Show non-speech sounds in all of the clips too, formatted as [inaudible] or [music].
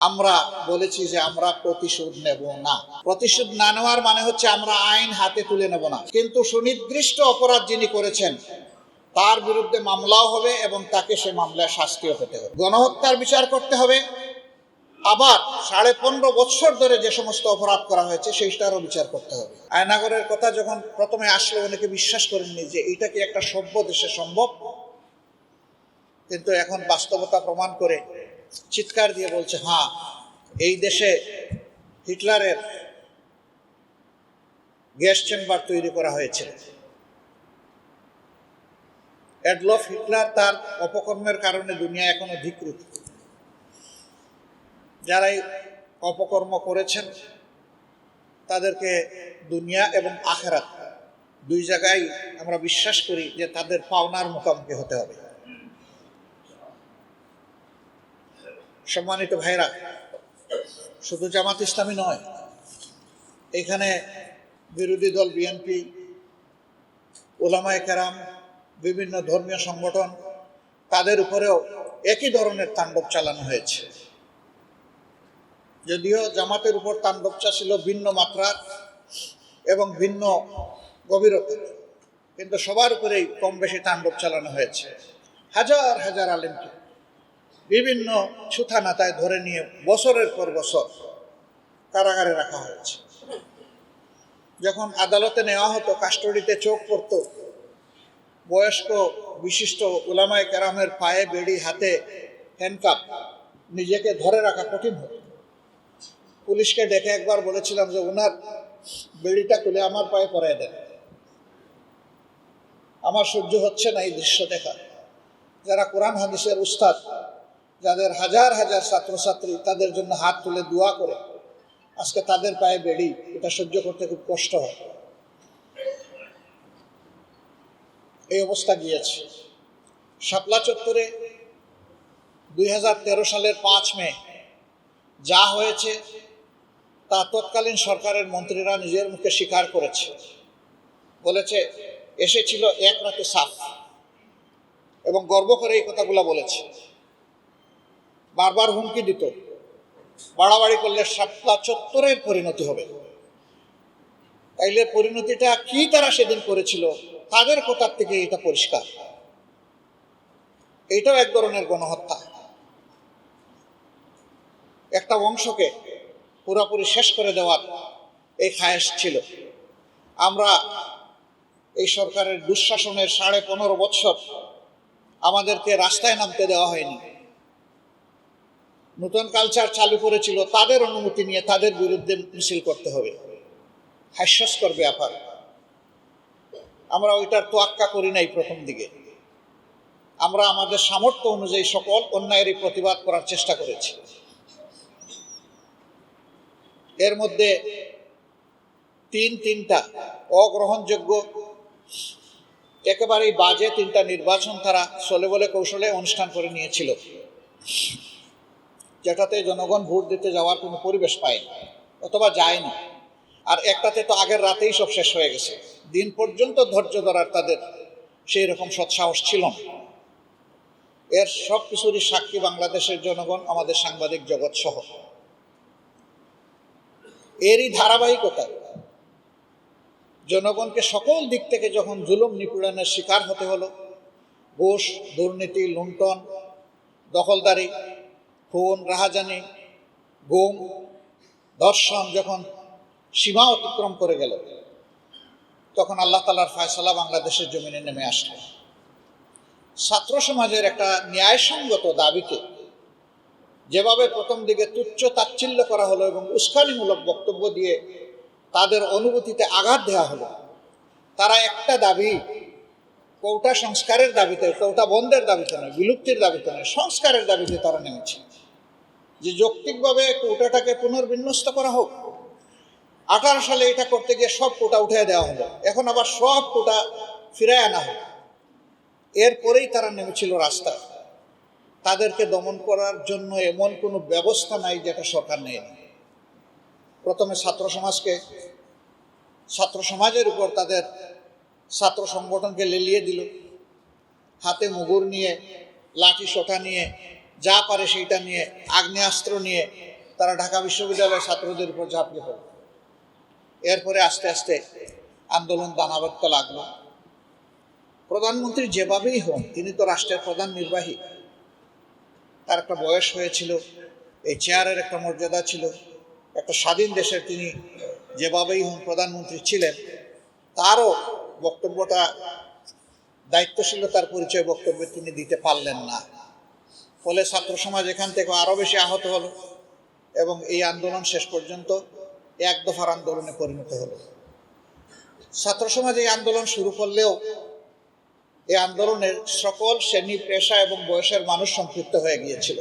আমরা বলেছি যে আমরা প্রতিশোধ নেব না। প্রতিশোধ না নেওয়ার মানে হচ্ছে আমরা আইন হাতে তুলে নেব না। কিন্তু সুনির্দিষ্ট অপরাধ যিনি করেছেন, তার বিরুদ্ধে মামলাও হবে এবং তাকে সে মামলায় শাস্তিও পেতে হবে। গণহত্যার বিচার করতে হবে। আবার সাড়ে পনেরো বছর ধরে যে সমস্ত অপরাধ করা হয়েছে, সেইটারও বিচার করতে হবে। আয়নাগরের কথা যখন প্রথমে আসলো, অনেকে বিশ্বাস করেননি যে এটা কি একটা সভ্য দেশে সম্ভব? কিন্তু এখন বাস্তবতা প্রমাণ করে চিৎকার দিয়ে বলছে হ্যাঁ এই দেশে হিটলারের গ্যাস চেম্বার তৈরি করা হয়েছে। অ্যাডলফ হিটলার তার অপকর্মের কারণে দুনিয়া এখনও ধিকৃত। যারাই অপকর্ম করেছেন, তাদেরকে দুনিয়া এবং আখেরাত দুই জায়গায় আমরা বিশ্বাস করি যে তাদের পাওনার মুখোমুখি হতে হবে। সম্মানিত ভাইরা শুধু জামাত ইসলামী নয়, এখানে বিরোধী দল বিএনপি ওলামায় কেরাম, বিভিন্ন ধর্মীয় সংগঠন, তাদের উপরেও একই ধরনের তাণ্ডব চালানো হয়েছে। যদিও জামাতের উপর তাণ্ডবটা ছিল ভিন্ন মাত্রার এবং ভিন্ন গভীরতার কিন্তু সবার উপরেই কম বেশি তাণ্ডব চালানো হয়েছে। হাজার হাজার আলেমকে বিভিন্ন ছুথা নাতায় ধরে নিয়ে বছরের পর বছর কারাগারে রাখা হয়েছে। যখন আদালতে নেওয়া হতো, কাস্টডিতে চোখ পড়তো, বয়স্ক বিশিষ্ট উলামায় কেরামের পায়ে, বেড়ি, হাতে হ্যান্ডকাপ নিজেকে ধরে রাখা কঠিন হতো। পুলিশকে ডেকে একবার বলেছিলাম যে ওনার বেড়িটা তুলে আমার পায়ে পরাই দেন। আমার সহ্য হচ্ছে না এই দৃশ্য দেখা যারা কোরআন, হাদিসের উস্তাদ যাদের হাজার হাজার ছাত্রছাত্রী তাদের জন্য হাত তুলে দোয়া করে, আজকে তাদের পায়ে বেড়ি, এটা সহ্য করতে খুব কষ্ট হয়। এই অবস্থা গিয়েছে। শাপলা চত্বরে দুই সালের পাঁচ মে, যা হয়েছে, তা তৎকালীন সরকারের মন্ত্রীরা নিজের মুখে স্বীকার করেছে। বলেছে, এসেছিল এক রাতে সাফ এবং গর্ব করে এই কথাগুলো বলেছে। বারবার হুমকি দিত। বাড়াবাড়ি করলে সাপলা চত্বরের পরিণতি হবে। তাইলে পরিণতিটা কি তারা সেদিন করেছিল, তাদের কোথার থেকে এটা পরিষ্কার। এইটাও এক ধরনের গণহত্যা। একটা বংশকে পুরোপুরি শেষ করে দেওয়ার এই খায়েশ ছিল। আমরা এই সরকারের দুঃশাসনের সাড়ে পনেরো বৎসর আমাদেরকে রাস্তায় নামতে দেওয়া হয়নি। নতুন কালচার চালু করেছিল, তাদের অনুমতি নিয়ে তাদের বিরুদ্ধে মিছিল করতে হবে। হাস্যস্কর ব্যাপার। আমরা ওইটার তোয়াক্কা করি নাই প্রথম দিকে। আমরা আমাদের সামর্থ্য অনুযায়ী সকল অন্যায়েরই প্রতিবাদ করার চেষ্টা করেছি। এর মধ্যে তিন তিনটা অগ্রহণযোগ্য, একেবারেই বাজে তিনটা নির্বাচন তারা চলে বলে কৌশলে অনুষ্ঠান করে নিয়েছিল। যেটাতে জনগণ ভোট দিতে যাওয়ার কোনো পরিবেশ পায়নি, অথবা যায় না আর একটাতে তো আগের রাতেই সব শেষ হয়ে গেছে। দিন পর্যন্ত ধৈর্য ধরার তাদের সেই রকম সৎসাহস ছিল না। এর সব কিছুরই সাক্ষী বাংলাদেশের জনগণ, আমাদের সাংবাদিক জগৎ সহ। এরই ধারাবাহিকতায় জনগণকে সকল দিক থেকে যখন জুলুম নিপীড়নের শিকার হতে হলো ঘুষ দুর্নীতি, লুণ্ঠন, দখলদারি খুন, রাহাজানি, গুম, ধর্ষণ যখন সীমা অতিক্রম করে গেল, তখন আল্লাহ তালার ফয়সালা বাংলাদেশের জমিনে নেমে আসলো। ছাত্র সমাজের একটা ন্যায়সঙ্গত দাবিকে যেভাবে প্রথম দিকে তুচ্ছ তাচ্ছিল্য করা হলো এবং উস্কানিমূলক বক্তব্য দিয়ে তাদের অনুভূতিতে আঘাত দেওয়া হলো, তারা একটা দাবি, কৌটা সংস্কারের দাবিতে, কৌটা বন্ধের দাবিতে নয়, বিলুপ্তির দাবিতে নয়, সংস্কারের দাবিতে তারা নেমেছে। যে যৌক্তিকভাবে কোটাটাকে পুনর্বিন্যস্ত করা হোক, আঠারো সালে এটা করতে গিয়ে সব কোটা উঠে দেওয়া হলো। এখন আবার সব কোটা ফিরায় আনা হলো। এরপরেই তারা নেমেছিল রাস্তায়। তাদেরকে দমন করার জন্য এমন কোনো ব্যবস্থা নাই যেটা সরকার নেয়নি। প্রথমে ছাত্র সমাজকে, ছাত্র সমাজের উপর তাদের ছাত্র সংগঠনকে লেলিয়ে দিল। হাতে মুগুর নিয়ে, লাঠি সোটা নিয়ে যা পারে সেইটা নিয়ে, আগ্নেয়াস্ত্র নিয়ে তারা ঢাকা বিশ্ববিদ্যালয়ের ছাত্রদের উপর ঝাঁপিয়ে পড়ল এরপরে আস্তে আস্তে আন্দোলন দানা বাঁধতে লাগল। প্রধানমন্ত্রী যেভাবেই হন, তিনি তো রাষ্ট্রের প্রধান নির্বাহী। তার একটা বয়স হয়েছিল, এই চেয়ারের একটা মর্যাদা ছিল। একটা স্বাধীন দেশের তিনি যেভাবেই হন প্রধানমন্ত্রী ছিলেন, তারও বক্তব্যটা, দায়িত্বশীলতার পরিচয় বক্তব্য তিনি দিতে পারলেন না। ফলে ছাত্র সমাজ এখান থেকে আরও বেশি আহত হলো এবং এই আন্দোলন শেষ পর্যন্ত এক দফার আন্দোলনে পরিণত হলো। ছাত্র সমাজ এই আন্দোলন শুরু করলেও এই আন্দোলনের সকল শ্রেণি, পেশা এবং বয়সের মানুষ সম্পৃক্ত হয়ে গিয়েছিল।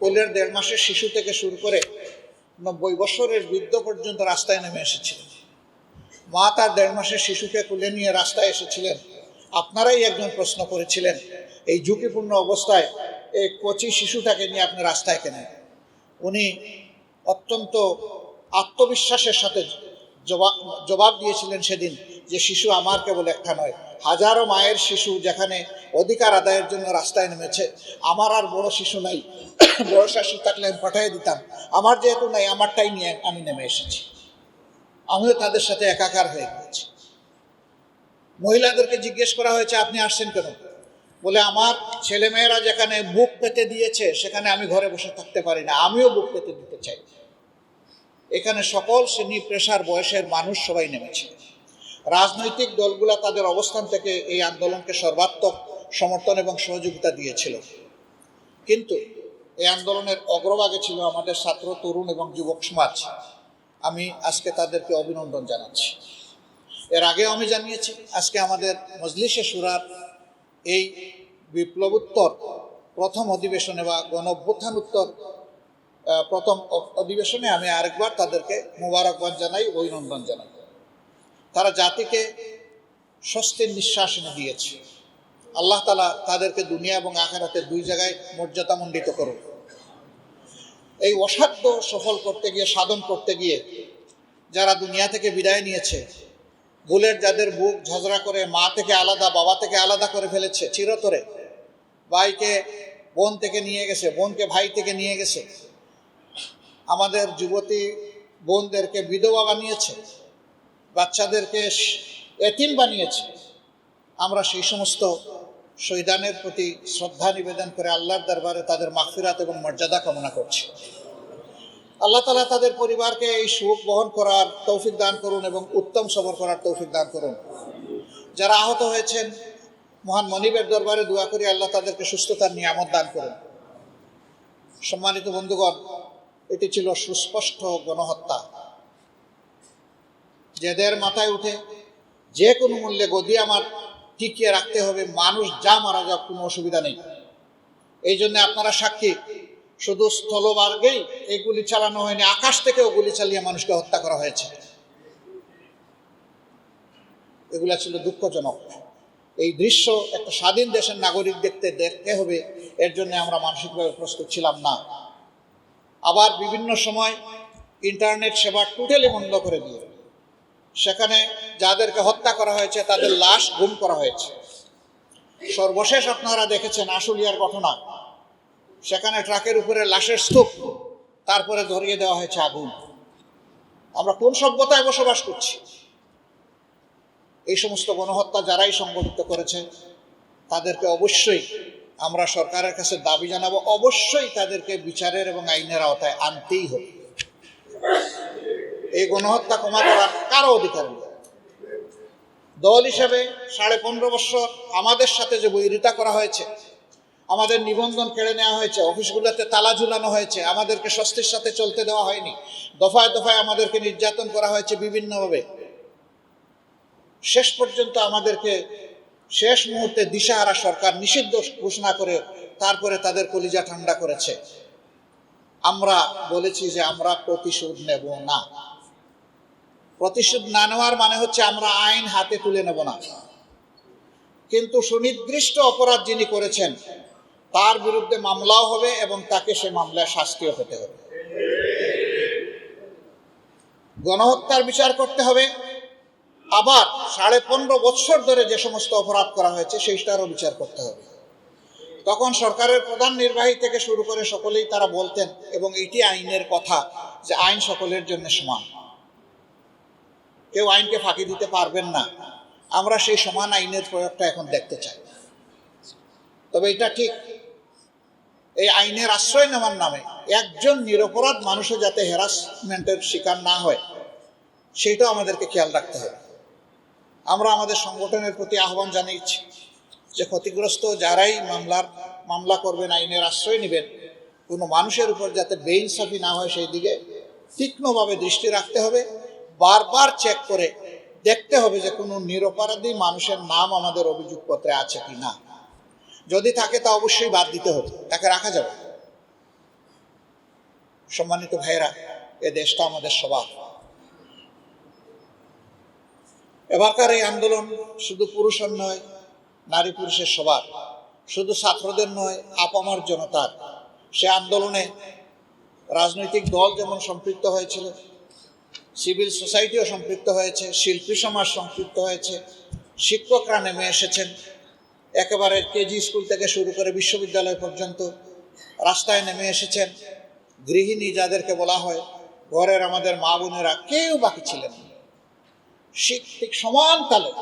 কোলের দেড় মাসের শিশু থেকে শুরু করে নব্বই বছরের বৃদ্ধ পর্যন্ত রাস্তায় নেমে এসেছিলেন। মা তার দেড় মাসের শিশুকে কুলে নিয়ে রাস্তায় এসেছিলেন। আপনারাই একজন প্রশ্ন করেছিলেন, এই ঝুঁকিপূর্ণ অবস্থায় এই কচি শিশুটাকে নিয়ে আপনি রাস্তায় কেনেন? উনি অত্যন্ত আত্মবিশ্বাসের সাথে জবাব দিয়েছিলেন সেদিন যে শিশু আমার কেবল একটা নয়, হাজারো মায়ের শিশু যেখানে অধিকার আদায়ের জন্য রাস্তায় নেমেছে, আমার আর বড় শিশু নাই। [coughs] বড় শাশু থাকলে আমি পাঠিয়ে দিতাম। আমার যেহেতু নাই, আমারটাই নিয়ে আমি নেমে এসেছি। আমিও তাদের সাথে একাকার হয়ে গিয়েছি। মহিলাদেরকে জিজ্ঞেস করা হয়েছে, আপনি আসছেন কেন? বলে, আমার ছেলেমেয়েরা যেখানে বুক পেতে দিয়েছে, সেখানে আমি ঘরে বসে থাকতে পারি না, আমিও বুক পেতে দিতে চাই। এখানে সকল শ্রেণি পেশার বয়সের মানুষ সবাই নেমেছে। রাজনৈতিক দলগুলা তাদের অবস্থান থেকে এই আন্দোলনকে সর্বাত্মক সমর্থন এবং সহযোগিতা দিয়েছিল। কিন্তু এই আন্দোলনের অগ্রভাগে ছিল আমাদের ছাত্র, তরুণ এবং যুবক সমাজ। আমি আজকে তাদেরকে অভিনন্দন জানাচ্ছি। এর আগেও আমি জানিয়েছি, আজকে আমাদের মজলিশে সুরার এই বিপ্লবোত্তর প্রথম অধিবেশনে বা গণ অভ্যুত্থানোত্তর আহ, প্রথম অধিবেশনে আমি আরেকবার তাদেরকে মোবারকবাদ জানাই অভিনন্দন জানাই। তারা জাতিকে স্বস্তির নিঃশ্বাস এনে দিয়েছে। আল্লাহ তালা তাদেরকে দুনিয়া এবং আখেরাতে দুই জায়গায় মর্যাদামণ্ডিত করুন এই অসাধ্য সফল করতে গিয়ে সাধন করতে গিয়ে যারা দুনিয়া থেকে বিদায় নিয়েছে ভুলের যাদের বুক ঝাঁঝরা করে মা থেকে আলাদা বাবা থেকে আলাদা করে ফেলেছে চিরতরে ভাইকে বোন থেকে নিয়ে গেছে, বোনকে ভাই থেকে নিয়ে গেছে। আমাদের যুবতী বোনদেরকে বিধবা বানিয়েছে, বাচ্চাদেরকে এতিম বানিয়েছে। আমরা সেই সমস্ত শহীদানের প্রতি শ্রদ্ধা নিবেদন করে আল্লাহর দরবারে তাদের মাগফিরাত এবং মর্যাদা কামনা করছি। আল্লাহ তালা তাদের পরিবারকে এই সুখ বহন করার তৌফিক দান করুন এবং উত্তম সবর করার তৌফিক দান করুন। যারা আহত হয়েছেন মহান মনিবের দরবারে দোয়া করি আল্লাহ তাদেরকে সুস্থতার নিয়ামত দান করেন। সম্মানিত বন্ধুগণ, এটি ছিল সুস্পষ্ট গণহত্যা। যেদের মাথায় উঠে যে কোনো মূল্যে গদি আমার টিকিয়ে রাখতে হবে, মানুষ যা মারা যাক কোনো অসুবিধা নেই। এই জন্য আপনারা সাক্ষী, শুধু স্থলমার্গেই এই গুলি চালানো হয়নি, আকাশ থেকেও গুলি চালিয়ে মানুষকে হত্যা করা হয়েছে। এগুলা ছিল দুঃখজনক। এই দৃশ্য একটা স্বাধীন দেশের নাগরিক দেখতে দেখতে হবে, এর জন্য আমরা মানসিকভাবে প্রস্তুত ছিলাম না। আবার বিভিন্ন সময় ইন্টারনেট সেবা টোটালি বন্ধ করে দিয়ে। সেখানে যাদেরকে হত্যা করা হয়েছে, তাদের লাশ গুম করা হয়েছে। সর্বশেষ আপনারা দেখেছেন আশুলিয়ার ঘটনা। সেখানে ট্রাকের উপরে লাশের স্তূপ, তারপরে ধরিয়ে দেওয়া হয়েছে আগুন। আমরা কোন সভ্যতায় বসবাস করছি? এই সমস্ত গণহত্যা যারাই সংগঠিত করেছে, তাদেরকে অবশ্যই আমরা সরকারের কাছে দাবি জানাব। অবশ্যই তাদেরকে বিচারের এবং আইনের আওতায় আনতেই হবে। এই গণহত্যা ক্ষমা করার কারও অধিকার নেই। দল হিসেবে সাড়ে পনেরো বছর আমাদের সাথে যে বৈরিতা করা হয়েছে, আমাদের নিবন্ধন কেড়ে নেওয়া হয়েছে, অফিসগুলোতে তালা ঝুলানো হয়েছে, আমাদেরকে স্বস্তির সাথে চলতে দেওয়া হয়নি, দফায় দফায় আমাদেরকে নির্যাতন করা হয়েছে বিভিন্নভাবে। শেষ পর্যন্ত আমাদেরকে শেষ মুহূর্তে দিশাহারা সরকার নিষিদ্ধ ঘোষণা করে তারপরে তাদের কলিজা ঠান্ডা করেছে। আমরা বলেছি যে আমরা প্রতিশোধ নেব না। প্রতিশোধ না নেওয়ার মানে হচ্ছে আমরা আইন হাতে তুলে নেব না। কিন্তু সুনির্দিষ্ট অপরাধ যিনি করেছেন, তার বিরুদ্ধে মামলাও হবে এবং তাকে সে মামলায় শাস্তিও পেতে হবে। গণহত্যার বিচার করতে হবে। আবার সাড়ে পনেরো বৎসর ধরে যে সমস্ত অপরাধ করা হয়েছে সেইটারও বিচার করতে হবে। তখন সরকারের প্রধান নির্বাহী থেকে শুরু করে সকলেই তারা বলতেন, এবং এটি আইনের কথা যে আইন সকলের জন্য সমান। কেউ আইনকে ফাঁকি দিতে পারবেন না। আমরা সেই সমান আইনের প্রয়োগটা এখন দেখতে চাই। তবে এটা ঠিক, এই আইনের আশ্রয় নেওয়ার নামে একজন নিরপরাধ মানুষও যাতে হ্যারাসমেন্টের শিকার না হয়, সেইটাও আমাদেরকে খেয়াল রাখতে হবে। আমরা আমাদের সংগঠনের প্রতি আহ্বান জানিয়েছি যে ক্ষতিগ্রস্ত যারাই মামলার মামলা করবেন, আইনের আশ্রয় নেবেন, কোনো মানুষের উপর যাতে বেইনসাফি না হয় সেই দিকে তীক্ষ্ণভাবে দৃষ্টি রাখতে হবে, বারবার চেক করে দেখতে হবে যে কোনো নিরপরাধী মানুষের নাম আমাদের অভিযোগপত্রে আছে কি না। যদি থাকে তা অবশ্যই বাদ দিতে হবে, তাকে রাখা যাবে সম্মানিত ভাইয়েরা, এ দেশটা আমাদের সবার। এবারকার এই আন্দোলন শুধু পুরুষের নয়, নারী পুরুষের সবার, শুধু ছাত্রদের নয়, আপামার জনতার। সে আন্দোলনে রাজনৈতিক দল যেমন সম্পৃক্ত হয়েছিল, সিভিল সোসাইটিও সম্পৃক্ত হয়েছে, শিল্পী সমাজ সম্পৃক্ত হয়েছে, শিক্ষকরা নেমে এসেছেন। একেবারে কেজি স্কুল থেকে শুরু করে বিশ্ববিদ্যালয় পর্যন্ত রাস্তায় নেমে এসেছেন। গৃহিণী যাদেরকে বলা হয়, ঘরের আমাদের মা বোনেরা, কেউ বাকি ছিলেন না। ঠিক ঠিক সমান তালে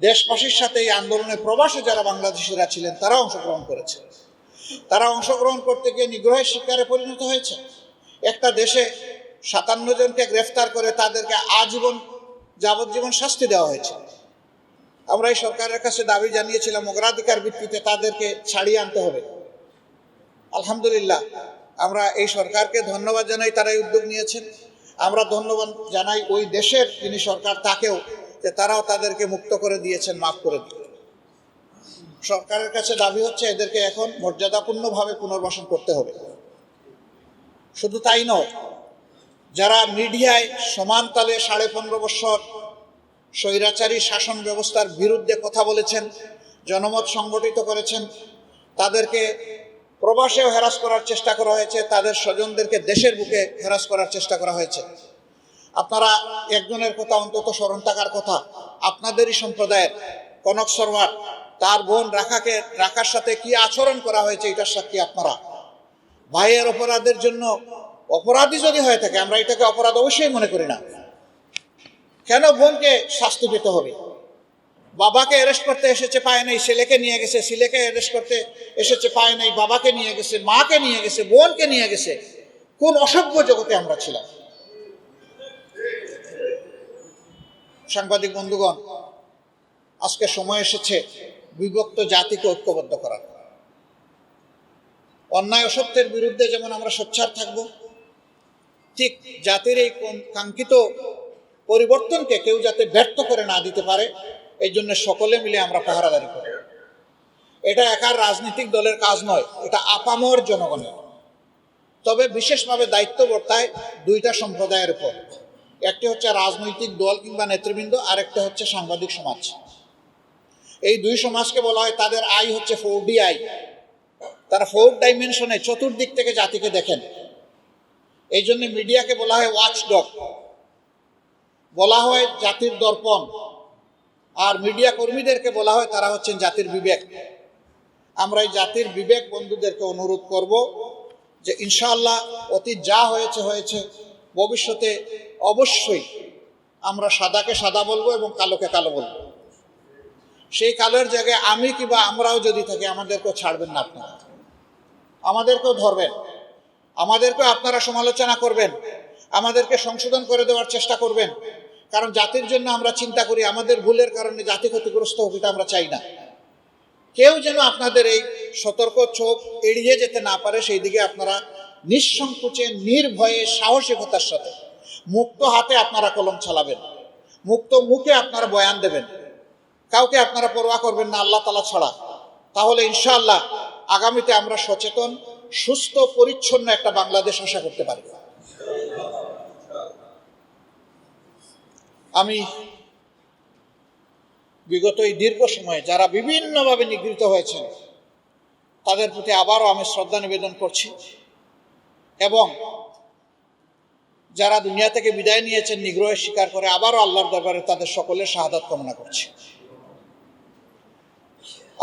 দেশবাসীর সাথে এই আন্দোলনে প্রবাসী যারা বাংলাদেশিরা ছিলেন, তারা অংশগ্রহণ করেছে। তারা অংশগ্রহণ করতে গিয়ে নিগ্রহের শিকারে পরিণত হয়েছে। একটা দেশে সাতান্ন জনকে গ্রেফতার করে তাদেরকে আজীবন যাবজ্জীবন শাস্তি দেওয়া হয়েছে। আমরা এই সরকারের কাছে দাবি জানিয়েছিলাম, অগ্রাধিকার ভিত্তিতে তাদেরকে ছাড়িয়ে আনতে হবে। আলহামদুলিল্লাহ, আমরা এই সরকারকে ধন্যবাদ জানাই, তারা এই উদ্যোগ নিয়েছেন। আমরা ধন্যবাদ জানাই ওই দেশের যিনি সরকার তাকেও যে তারাও তাদেরকে মুক্ত করে দিয়েছেন, মাফ করে দিয়ে সরকারের কাছে দাবি হচ্ছে এদেরকে এখন মর্যাদাপূর্ণভাবে পুনর্বাসন করতে হবে। শুধু তাই নয়, যারা মিডিয়ায় সমান তালে সাড়ে পনেরো বছর স্বৈরাচারী শাসন ব্যবস্থার বিরুদ্ধে কথা বলেছেন, জনমত সংগঠিত করেছেন, তাদেরকে প্রবাসেও হ্যারাস করার চেষ্টা করা হয়েছে, তাদের স্বজনদেরকে দেশের বুকে হ্যারাস করার চেষ্টা করা হয়েছে। আপনারা একজনের কথা অন্তত স্মরণ থাকার কথা, আপনাদেরই সম্প্রদায়ের কনক সরওয়ার, তার বোন রাখাকে, রাখার সাথে কি আচরণ করা হয়েছে এটার সাক্ষী আপনারা? ভাইয়ের অপরাধের জন্য অপরাধী যদি হয়ে থাকে, আমরা এটাকে অপরাধ অবশ্যই মনে করি না। কেন বোনকে শাস্তি পেতে হবে? বাবাকে অ্যারেস্ট করতে এসেছে, পায় নাই, ছেলেকে নিয়ে গেছে, ছেলেকে অ্যারেস্ট করতে এসেছে, পায় নাই, বাবাকে নিয়ে গেছে, মাকে নিয়ে গেছে, বোনকে নিয়ে গেছে। কোন অসভ্য জগতে আমরা ছিলাম? সাংবাদিক বন্ধুগণ, আজকে সময় এসেছে বিভক্ত জাতিকে ঐক্যবদ্ধ করার। অন্যায় অসত্যের বিরুদ্ধে যেমন আমরা সোচ্চার থাকব, ঠিক জাতির এই কাঙ্ক্ষিত পরিবর্তনকে কেউ যাতে ব্যর্থ করে না দিতে পারে এই জন্য সকলে মিলে আমরা পাহারাদারি করি। এটা একার রাজনৈতিক দলের কাজ নয়, এটা আপামর জনগণের। তবে বিশেষভাবে দায়িত্ব বর্তায় দুইটা সম্প্রদায়ের উপর। একটি হচ্ছে রাজনৈতিক দল কিংবা নেতৃবৃন্দ, আরেকটা হচ্ছে সাংবাদিক সমাজ। এই দুই সমাজকে বলা হয়, তাদের আই হচ্ছে ফোর ডি আই। তারা ফোর ডাইমেনশনে চতুর্দিক থেকে জাতিকে দেখেন। এই জন্য মিডিয়াকে বলা হয় ওয়াচ ডগ বলা হয় জাতির দর্পণ। আর মিডিয়া কর্মীদেরকে বলা হয় তারা হচ্ছেন জাতির বিবেক। আমরা এই জাতির বিবেক বন্ধুদেরকে অনুরোধ করব যে ইনশাআল্লাহ অতীত যা হয়েছে হয়েছে, ভবিষ্যতে অবশ্যই আমরা সাদাকে সাদা বলব এবং কালোকে কালো বলব। সেই কালোর জায়গায় আমি কিংবা আমরাও যদি থাকি, আমাদেরকেও ছাড়বেন না আপনারা। আমাদেরকেও ধরবেন। আমাদেরকেও আপনারা সমালোচনা করবেন। আমাদেরকে সংশোধন করে দেওয়ার চেষ্টা করবেন। কারণ জাতির জন্য আমরা চিন্তা করি, আমাদের ভুলের কারণে জাতি ক্ষতিগ্রস্ত হোক, এটা আমরা চাই না। কেউ যেন আপনাদের এই সতর্ক চোখ এড়িয়ে যেতে না পারে, সেই দিকে আপনারা নিঃসংকোচে, নির্ভয়ে, সাহসিকতার সাথে মুক্ত হাতে আপনারা কলম চালাবেন। মুক্ত মুখে আপনারা বয়ান দেবেন। কাউকে আপনারা পরোয়া করবেন না আল্লাহ তালা ছাড়া। তাহলে ইনশাআল্লাহ আগামীতে আমরা সচেতন, সুস্থ, পরিচ্ছন্ন একটা বাংলাদেশ আশা করতে পারি। আমি বিগত এই দীর্ঘ সময়ে যারা বিভিন্নভাবে নিগৃহীত হয়েছেন, তাদের প্রতি আবারও আমি শ্রদ্ধা নিবেদন করছি এবং যারা দুনিয়া থেকে বিদায় নিয়েছেন, নিগ্রহের স্বীকার করে আবারও আল্লাহর দরবারে তাদের সকলের শাহাদাত কামনা করছি।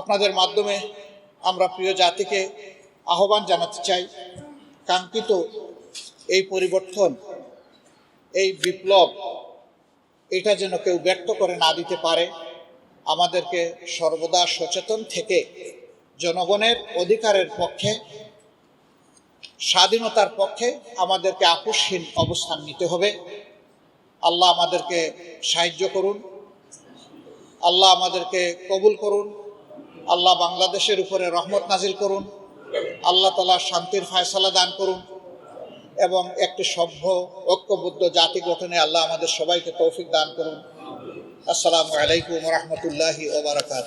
আপনাদের মাধ্যমে আমরা প্রিয় জাতিকে আহ্বান জানাতে চাই, কাঙ্ক্ষিত এই পরিবর্তন, এই বিপ্লব এটা যেন কেউ ব্যক্ত করে না দিতে পারে। আমাদেরকে সর্বদা সচেতন থেকে জনগণের অধিকারের পক্ষে, স্বাধীনতার পক্ষে আমাদেরকে আপোষহীন অবস্থান নিতে হবে। আল্লাহ আমাদেরকে সাহায্য করুন। আল্লাহ আমাদেরকে কবুল করুন। আল্লাহ বাংলাদেশের উপরে রহমত নাজিল করুন। আল্লাহ তালা শান্তির ফায়সালা দান করুন। এবং একটি সভ্য ঐক্যবদ্ধ জাতি গঠনে আল্লাহ আমাদের সবাইকে তৌফিক দান করুন। আসসালামু আলাইকুম রহমতুল্লাহি ওবরাকাত